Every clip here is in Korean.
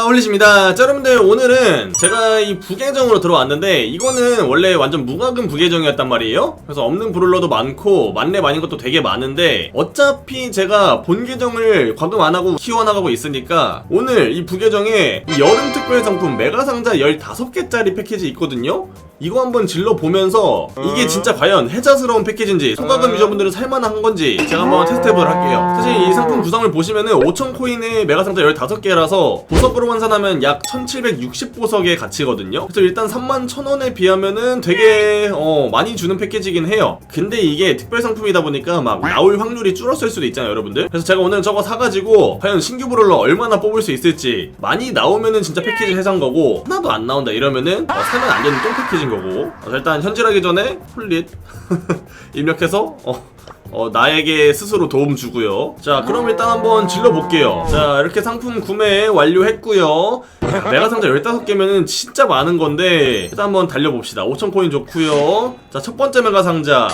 홀리십니다. 자 여러분들 오늘은 제가 이 부계정으로 들어왔는데 이거는 원래 완전 무과금 부계정이었단 말이에요. 그래서 없는 브롤러도 많고 만렙 아닌 것도 되게 많은데 어차피 제가 본 계정을 과금 안 하고 키워나가고 있으니까 오늘 이 부계정에 이 여름 특별 상품 메가 상자 15개짜리 패키지 있거든요. 이거 한번 질러 보면서 이게 진짜 과연 해자스러운 패키지인지 소가금 유저분들은 살만한 건지 제가 한번 테스트해보도록 할게요. 사실 이 상품 구성을 보시면은 5천 코인의 메가 상자 15개라서 보석으로 환산하면 약 1760보석의 가치거든요. 그래서 일단 3만 1,000원에 비하면은 되게 어, 많이 주는 패키지긴 해요. 근데 이게 특별 상품이다 보니까 막 나올 확률이 줄었을 수도 있잖아요, 여러분들. 그래서 제가 오늘 저거 사가지고 과연 신규 브롤러 얼마나 뽑을 수 있을지 많이 나오면은 진짜 패키지 해산 거고 하나도 안 나온다 이러면은 어, 사면 안 되는 똥 패키지인 거고. 어, 일단 현질하기 전에 홀릿 입력해서 어. 어, 나에게 스스로 도움 주고요. 자, 그럼 일단 한번 질러볼게요. 자, 이렇게 상품 구매 완료했고요. 메가 상자 15개면은 진짜 많은 건데, 일단 한번 달려봅시다. 5,000코인 좋고요. 자, 첫 번째 메가 상자.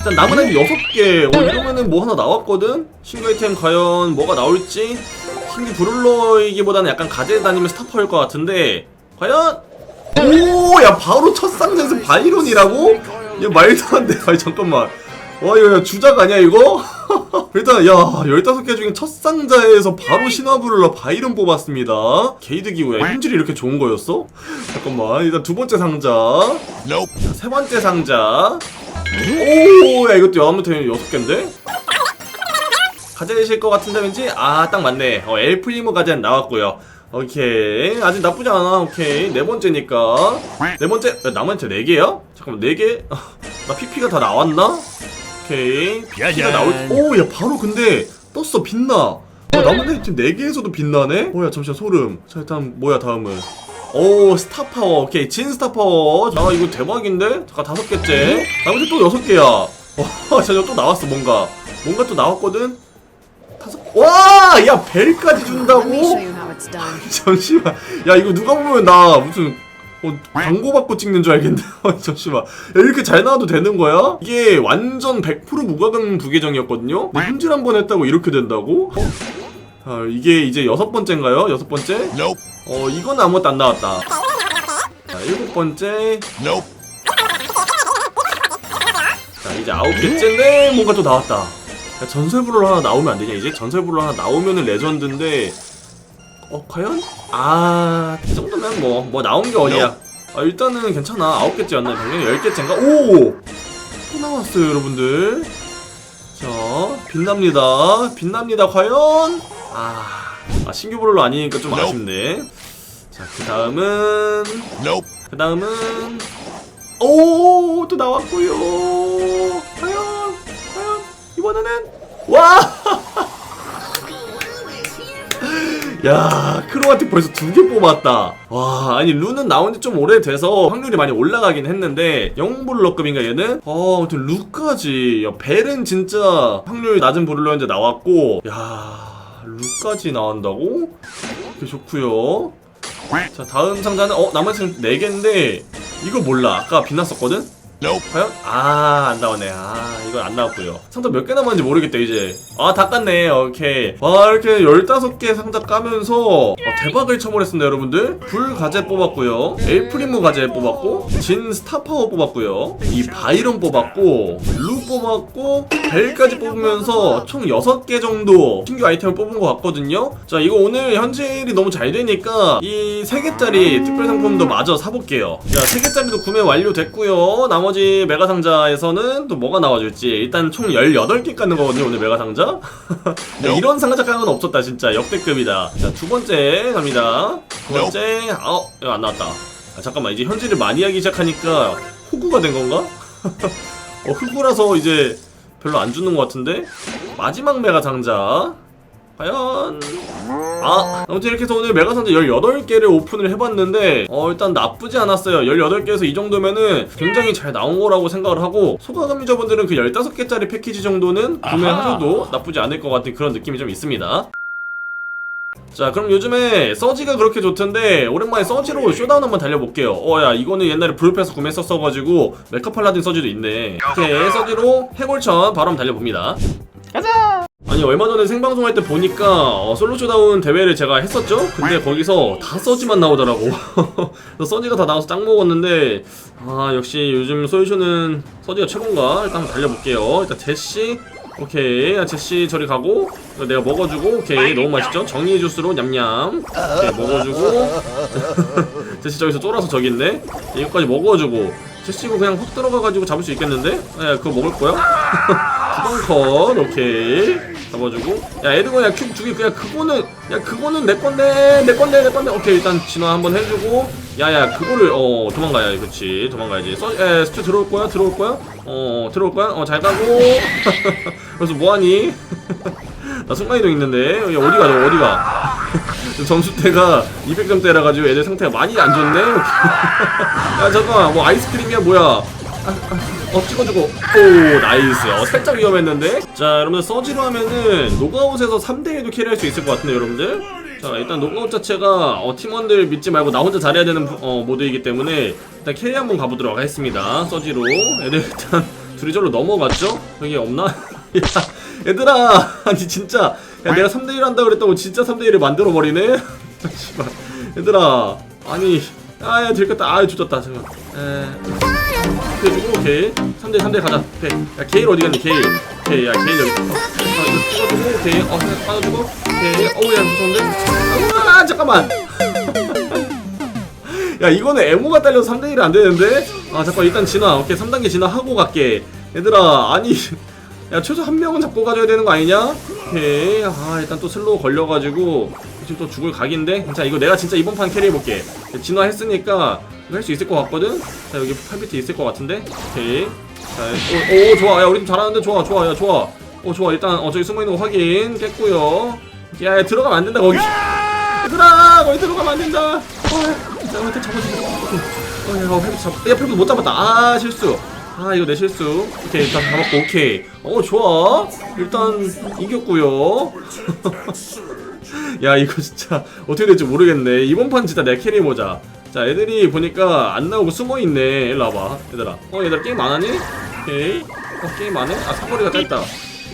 일단 남은 아이템 6개. 어, 이러면은 뭐 하나 나왔거든? 신규 아이템 과연 뭐가 나올지? 신규 브룰러이기보다는 약간 가제 다니면 스타퍼일 것 같은데, 과연? 오, 야, 바로 첫 상자에서 바이론이라고? 야, 말도 안 돼. 아니, 잠깐만. 와 이거 야, 주작 아니야 이거? 일단 야 15개 중에 첫 상자에서 바로 신화부를러 바이런 뽑았습니다 게이드 기호야 힘질이 이렇게 좋은 거였어? 잠깐만 일단 두 번째 상자 자, 세 번째 상자 오야 이것도 아무튼 여섯 개인데? 가져내실 것 같은데 왠지? 아 딱 맞네 어 엘프리모 가젠 나왔고요 오케이. 아직 나쁘지 않아. 오케이. 네 번째니까. 네 번째 야, 나머지 네 개야? 잠깐만 네 개? 나 PP가 다 나왔나? 오케이. PP가 나올 오야 바로 근데 떴어 빛나. 어, 남은 지금 4개에서도 빛나네? 오야 잠시만 소름. 자 일단 뭐야 다음은? 오 스타파워. 오케이 진 스타파워. 자 이거 대박인데? 잠깐 다섯 개째. 나머지 또 여섯 개야. 와 잠시만 또 나왔어 뭔가. 뭔가 또 나왔거든? 다섯 와 야 벨까지 준다고? 잠시만 야 이거 누가 보면 나 무슨 어, 광고 받고 찍는 줄 알겠네 잠시만 야, 이렇게 잘 나와도 되는 거야? 이게 완전 100% 무과금 부계정이었거든요 근데 현질 한 번 했다고 이렇게 된다고? 어? 아, 이게 이제 여섯 번째인가요? 여섯 번째? 어 이건 아무것도 안 나왔다 자 일곱 번째 자 이제 아홉 개째인데 뭔가 또 나왔다 야, 전설브롤 하나 나오면 안 되냐 이제? 전설브롤 하나 나오면은 레전드인데 어 과연? 아, 이 정도면 뭐, 뭐 나온 게 어디야? 아, 일단은 괜찮아. 아홉 개째였나? 당연히 열 개째인가? 오! 또 나왔어요, 여러분들. 자, 빛납니다. 빛납니다, 과연? 아, 아 신규 브롤러 아니니까 좀 아쉽네. 자, 그 다음은, 그 다음은, 오, 또 나왔고요. 이번에는, 와! 야 크로아틱 벌써 두 개 뽑았다 와 아니 루는 나온 지 좀 오래돼서 확률이 많이 올라가긴 했는데 영블럭급인가 얘는? 어 아무튼 루까지 야 벨은 진짜 확률 낮은 브룰러인데 나왔고 야 루까지 나온다고? 이렇게 좋구요 자 다음 상자는 어 나머지는 4개인데 이거 몰라 아까 빛났었거든? 과연? 아, 안 나오네. 아, 이건 안 나왔고요. 상자 몇 개 남았는지 모르겠다, 이제. 아, 다 깠네. 오케이. 와, 이렇게 15개 상자 까면서 어, 대박을 쳐버렸습니다, 여러분들. 불 가제 뽑았고요. 엘프리모 가제 뽑았고, 진 스타파워 뽑았고요. 이 바이런 뽑았고, 루 뽑았고, 벨까지 뽑으면서 총 6개 정도 신규 아이템을 뽑은 것 같거든요. 자, 이거 오늘 현질이 너무 잘 되니까 이 3개짜리 특별 상품도 마저 사볼게요. 자, 3개짜리도 구매 완료됐고요. 나머지 메가 상자에서는 또 뭐가 나와줄지. 일단 총 18개 깎는 거거든요 오늘 메가 상자. 야, 이런 상자 깎는 건 없었다 진짜. 역대급이다. 자 두 번째 갑니다. 두 번째 아어 이거 안 나왔다. 아, 잠깐만 이제 현질을 많이 하기 시작하니까 호구가 된 건가? 어 흑구라서 이제 별로 안 주는 것 같은데? 마지막 메가 상자 과연? 아 아무튼 이렇게 해서 오늘 메가상자 18개를 오픈을 해봤는데 어 일단 나쁘지 않았어요. 18개에서 이 정도면은 굉장히 잘 나온 거라고 생각을 하고 소가금 유저분들은 그 15개짜리 패키지 정도는 구매하셔도 나쁘지 않을 것 같은 그런 느낌이 좀 있습니다. 자 그럼 요즘에 서지가 그렇게 좋던데 오랜만에 서지로 쇼다운 한번 달려볼게요. 어 야 이거는 옛날에 브루패스 구매했었어가지고 메카팔라딘 서지도 있네. 오케이 서지로 해골천 바로 한번 달려봅니다 아니 얼마 전에 생방송할 때 보니까 어, 솔로 쇼다운 대회를 제가 했었죠? 근데 거기서 다 서지만 나오더라고 서지가 다 나와서 짱 먹었는데 아 역시 요즘 소유쇼는 서지가 최고인가? 일단 한번 달려볼게요 일단 제시 오케이 아, 제시 저리 가고 내가 먹어주고 오케이 너무 맛있죠? 정의 주스로 냠냠 오케이 먹어주고 제시 저기서 쫄아서 저기 있네 이거까지 먹어주고 제시 이거 그냥 훅 들어가가지고 잡을 수 있겠는데? 야 그거 먹을 거야? 두번컷 오케이 잡아주고. 야 에드거 야큐 두개 그냥 그거는 야 그거는 내 건데 내 건데 내 건데. 오케이 일단 진화 한번 해주고. 야야 그거를 어 도망가야 그렇지 도망가야지. 써, 에 스튜 들어올 거야? 들어올 거야? 어 들어올 거야? 어 잘 가고. 그래서 뭐하니? 나 순간이동 있는데. 야 어디가 너 어디가? 점수대가 200점대라 가지고 애들 상태가 많이 안 좋네? 야 잠깐만. 뭐 아이스크림이야? 뭐야 어 찍어주고. 오 나이스. 어 살짝 위험했는데? 자 여러분들 서지로 하면은 노가웃에서 3대1도 캐리할 수 있을 것 같은데 여러분들? 자 일단 노가웃 자체가 어, 팀원들 믿지 말고 나 혼자 잘해야 되는 어, 모드이기 때문에 일단 캐리 한번 가보도록 하겠습니다. 서지로. 애들 일단 둘이 절로 넘어갔죠? 여기 없나? 야 얘들아! 아니 진짜. 야 내가 3대1 한다 그랬다고 진짜 3대1을 만들어버리네? 얘들아. 아니. 아야 들켰다. 아 조졌다. 잠깐 에 해주고 오케이. 3대 3대 가자. 오케이. 야 게일 어디 갔니? 게일. 오케이 야 게일 여기 있어. 어, 이거 찍어주고 오케이. 어 빠져주고 오케이. 어우야 무서운데 아 잠깐만. 야 이거는 에모가 딸려서 3대 1이 안 되는데? 아 잠깐 일단 진화. 오케이. 3단계 진화하고 갈게. 얘들아 아니. 야 최소 한 명은 잡고 가줘야 되는 거 아니냐? 오케이. 아 일단 또 슬로우 걸려가지고. 지금 또 죽을 각인데? 자 이거 내가 진짜 이번 판 캐리해볼게. 진화했으니까 할 수 있을 것 같거든? 자 여기 팔 밑에 있을 것 같은데? 오케이. 자, 오, 오 좋아. 야 우리 팀 잘하는데 좋아 좋아. 야 좋아. 오 좋아. 일단 어 저기 숨어있는 거 확인. 깼고요. 야, 야 들어가면 안 된다 거기. 얘들아 거기 들어가면 안 된다. 어, 자 한테 잡아주고 오케이 어야 어, 팔 잡, 야 팔부터 못 잡았다. 아 실수. 아 이거 내 실수. 오케이 일단 잡았고 오케이. 어 좋아. 일단 이겼고요. 야 이거 진짜 어떻게 될지 모르겠네. 이번 판 진짜 내 캐리 모자 자 애들이 보니까 안 나오고 숨어있네. 일로 와봐 얘들아. 어 얘들아 게임 안 하니? 오케이. 어 게임 안 해? 아 사거리가 짧다.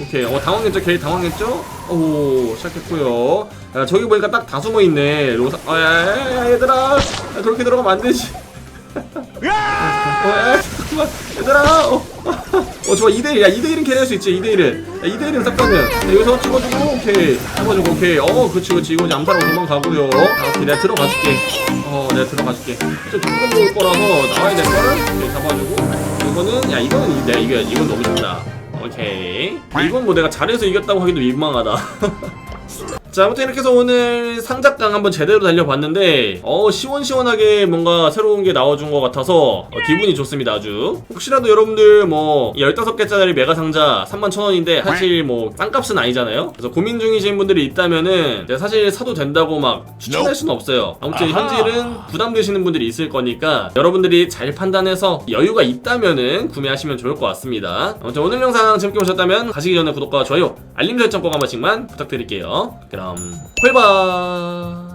오케이. 어 당황했죠? 걔 당황했죠? 오 시작했고요. 야 저기 보니까 딱 다 숨어있네. 로사 아야야야 얘들아. 야, 그렇게 들어가면 안 되지. 어, 야, 잠깐만. 얘들아, 어, 어, 좋아, 2대1, 야, 2대1은 캐리할 수 있지, 2대1은. 야, 2대1은 싹가는. 야, 여기서 찍어주고, 오케이. 잡아주고, 오케이. 어, 그렇지, 그렇지. 이거 이제 암살하고 도망가고요. 아, 오케이, 내가 들어가줄게. 어, 내가 들어가줄게. 저 두번 먹을 거라서 나와야 될 거를. 오케이, 잡아주고. 이거는, 야, 이거는 내가 이겨야지. 이건 너무 좋다. 오케이. 이건 뭐 내가 잘해서 이겼다고 하기도 민망하다. 자 아무튼 이렇게 해서 오늘 상작강 한번 제대로 달려봤는데 어 시원시원하게 뭔가 새로운 게 나와준 것 같아서 어, 기분이 좋습니다 아주. 혹시라도 여러분들 뭐 15개짜리 메가 상자 31,000원인데 사실 뭐 싼값은 아니잖아요? 그래서 고민 중이신 분들이 있다면은 사실 사도 된다고 막 추천할 수는 없어요. 아무튼 현질은 부담되시는 분들이 있을 거니까 여러분들이 잘 판단해서 여유가 있다면은 구매하시면 좋을 것 같습니다. 아무튼 오늘 영상 재밌게 보셨다면 가시기 전에 구독과 좋아요 알림 설정 꼭 한 번씩만 부탁드릴게요. 그럼 홀바